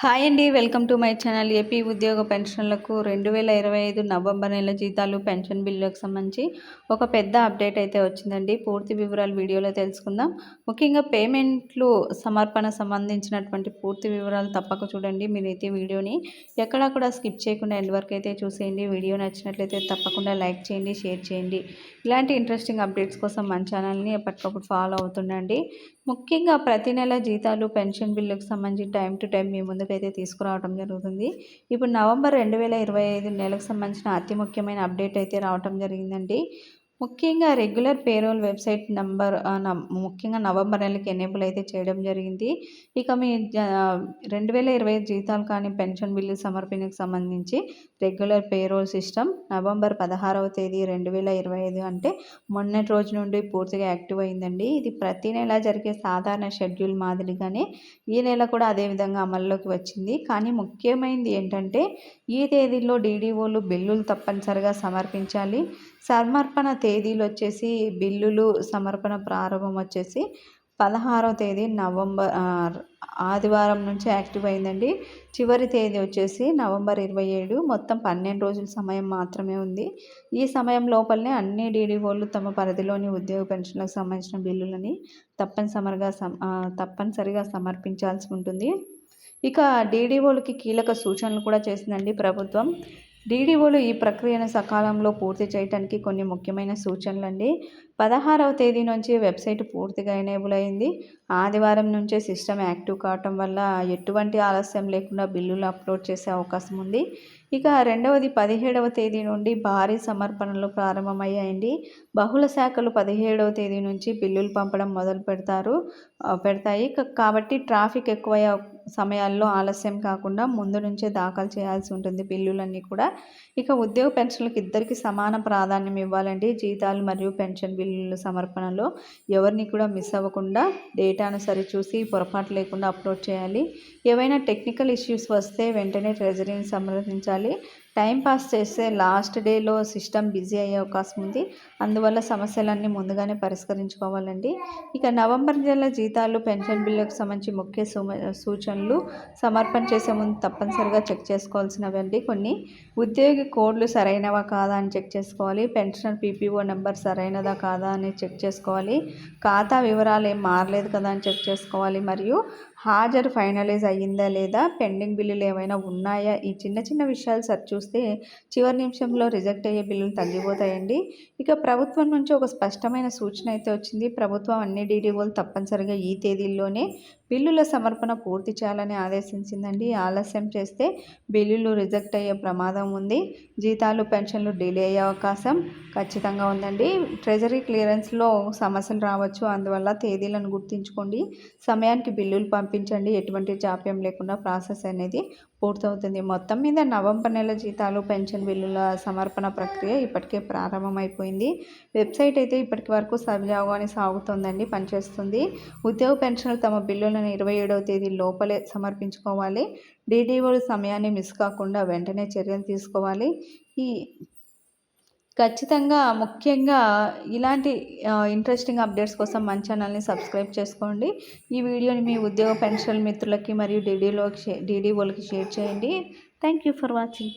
Hi అండి welcome to my channel AP ఉద్యోగ పెన్షన్లకు. రెండు వేల ఇరవై ఐదు నవంబర్ నెల జీతాలు పెన్షన్ బిల్లులకు సంబంధించి ఒక పెద్ద అప్డేట్ అయితే వచ్చిందండి. పూర్తి వివరాలు వీడియోలో తెలుసుకుందాం. ముఖ్యంగా పేమెంట్లు సమర్పణ సంబంధించినటువంటి పూర్తి వివరాలు తప్పక చూడండి. మీరైతే వీడియోని ఎక్కడా కూడా స్కిప్ చేయకుండా ఎండ్ వరకు అయితే చూసేయండి. వీడియో నచ్చినట్లయితే తప్పకుండా లైక్ చేయండి షేర్ చేయండి. ఇలాంటి ఇంట్రెస్టింగ్ అప్డేట్స్ కోసం మన ఛానల్ని ఎప్పటికప్పుడు ఫాలో అవుతుండండి. ముఖ్యంగా ప్రతి నెల జీతాలు పెన్షన్ బిల్లుకు సంబంధించి టైం టు టైం మీ ముందుకైతే అయితే తీసుకురావడం జరుగుతుంది. ఇప్పుడు నవంబర్ రెండు వేల ఇరవై ఐదు నెలకు సంబంధించిన అతి ముఖ్యమైన అప్డేట్ అయితే రావడం జరిగిందండి. ముఖ్యంగా రెగ్యులర్ పేరోల్ వెబ్సైట్ నంబర్ ముఖ్యంగా నవంబర్ నెలకి ఎనేబుల్ అయితే చేయడం జరిగింది. ఇక మీ రెండు వేల ఇరవై జీతాలు కానీ పెన్షన్ బిల్లు సమర్పణకు సంబంధించి రెగ్యులర్ పేరోల్ సిస్టమ్ నవంబర్ పదహారవ తేదీ రెండు వేల ఇరవై ఐదు అంటే మొన్నటి రోజు నుండి పూర్తిగా యాక్టివ్ అయిందండి. ఇది ప్రతి నెల జరిగే సాధారణ షెడ్యూల్ మాదిరిగానే ఈ నెల కూడా అదేవిధంగా అమల్లోకి వచ్చింది. కానీ ముఖ్యమైనది ఏంటంటే ఈ తేదీలో డీడీఓలు బిల్లులు తప్పనిసరిగా సమర్పించాలి. సమర్పణ తేదీలు వచ్చేసి బిల్లులు సమర్పణ ప్రారంభం వచ్చేసి పదహారవ తేదీ నవంబర్ ఆదివారం నుంచి యాక్టివ్ అయిందండి. చివరి తేదీ వచ్చేసి నవంబర్ ఇరవై ఏడు. మొత్తం పన్నెండు రోజుల సమయం మాత్రమే ఉంది. ఈ సమయం లోపలనే అన్ని డీడీఓలు తమ పరిధిలోని ఉద్యోగ పెన్షన్లకు సంబంధించిన బిల్లులని తప్పనిసరిగా తప్పనిసరిగా సమర్పించాల్సి ఉంటుంది. ఇక డీడీఓలకి కీలక సూచనలు కూడా చేసిందండి ప్రభుత్వం. డీడీఓలు ఈ ప్రక్రియను సకాలంలో పూర్తి చేయడానికి కొన్ని ముఖ్యమైన సూచనలు అండి పదహారవ తేదీ నుంచి వెబ్సైట్ పూర్తిగా ఎనేబుల్ అయింది. ఆదివారం నుంచే సిస్టమ్ యాక్టివ్ కావటం వల్ల ఎటువంటి ఆలస్యం లేకుండా బిల్లులు అప్లోడ్ చేసే అవకాశం ఉంది. ఇక రెండవది పదిహేడవ తేదీ నుండి భారీ సమర్పణలు ప్రారంభమయ్యాయండి. బహుళ శాఖలు పదిహేడవ తేదీ నుంచి బిల్లులు పంపడం మొదలు పెడతారు పెడతాయి. కాబట్టి ట్రాఫిక్ ఎక్కువ సమయాల్లో ఆలస్యం కాకుండా ముందు నుంచే దాఖలు చేయాల్సి ఉంటుంది బిల్లులన్నీ కూడా. ఇక ఉద్యోగ పెన్షన్లకు ఇద్దరికి సమాన ప్రాధాన్యం ఇవ్వాలండి. జీతాలు మరియు పెన్షన్ పిల్లల సమర్పణలో ఎవరిని కూడా మిస్ అవ్వకుండా డేటాను సరిచూసి పొరపాటు లేకుండా అప్లోడ్ చేయాలి. ఏవైనా టెక్నికల్ ఇష్యూస్ వస్తే వెంటనే ట్రెజరీని సంప్రదించాలి. టైం పాస్ చేస్తే లాస్ట్ డేలో సిస్టమ్ బిజీ అయ్యే అవకాశం ఉంది. అందువల్ల సమస్యలన్నీ ముందుగానే పరిష్కరించుకోవాలండి. ఇక నవంబర్ నెల జీతాలు పెన్షన్ బిల్లుకు సంబంధించి ముఖ్య సూచనలు సమర్పణ చేసే ముందు తప్పనిసరిగా చెక్ చేసుకోవాల్సినవండి. కొన్ని ఉద్యోగి కోడ్లు సరైనవా కాదా అని చెక్ చేసుకోవాలి. పెన్షన్ పీపీఓ నెంబర్ సరైనదా కాదా అని చెక్ చేసుకోవాలి. ఖాతా వివరాలు ఏం మారలేదు కదా అని చెక్ చేసుకోవాలి. మరియు హాజరు ఫైనలైజ్ అయ్యిందా లేదా పెండింగ్ బిల్లులు ఏమైనా ఉన్నాయా? ఈ చిన్న చిన్న విషయాలు సరి చూస్తే చివరి నిమిషంలో రిజెక్ట్ అయ్యే బిల్లులు తగ్గిపోతాయండి. ఇక ప్రభుత్వం నుంచి ఒక స్పష్టమైన సూచన అయితే వచ్చింది. ప్రభుత్వం అన్ని డీడీఓలు తప్పనిసరిగా ఈ తేదీల్లోనే బిల్లుల సమర్పణ పూర్తి చేయాలని ఆదేశించిందండి. ఆలస్యం చేస్తే బిల్లులు రిజెక్ట్ అయ్యే ప్రమాదం ఉంది. జీతాలు పెన్షన్లు డిలే అయ్యే అవకాశం ఖచ్చితంగా ఉందండి. ట్రెజరీ క్లియరెన్స్లో సమస్యలు రావచ్చు. అందువల్ల తేదీలను గుర్తుంచుకోండి. సమయానికి బిల్లులు పంపించండి. ఎటువంటి జాప్యం లేకుండా ప్రాసెస్ అనేది పూర్తవుతుంది. మొత్తం మీద నవంబర్ నెల జీతాలు పెన్షన్ బిల్లుల సమర్పణ ప్రక్రియ ఇప్పటికే ప్రారంభమైపోయింది. వెబ్సైట్ అయితే ఇప్పటికి వరకు సజావుగానే సాగుతోందండి పనిచేస్తుంది. ఉద్యోగ పెన్షన్లు తమ బిల్లులను ఇరవై ఏడవ తేదీ లోపలే సమర్పించుకోవాలి. డీడీఓలు సమయాన్ని మిస్ కాకుండా వెంటనే చర్యలు తీసుకోవాలి. ఈ ఖచ్చితంగా ముఖ్యంగా ఇలాంటి ఇంట్రెస్టింగ్ అప్డేట్స్ కోసం మన ఛానల్ని సబ్స్క్రైబ్ చేసుకోండి. ఈ వీడియోని మీ ఉద్యోగ పెన్షన్ మిత్రులకి మరియు డీడీలోకి డీడీఓలకి షేర్ చేయండి. Thank you for watching.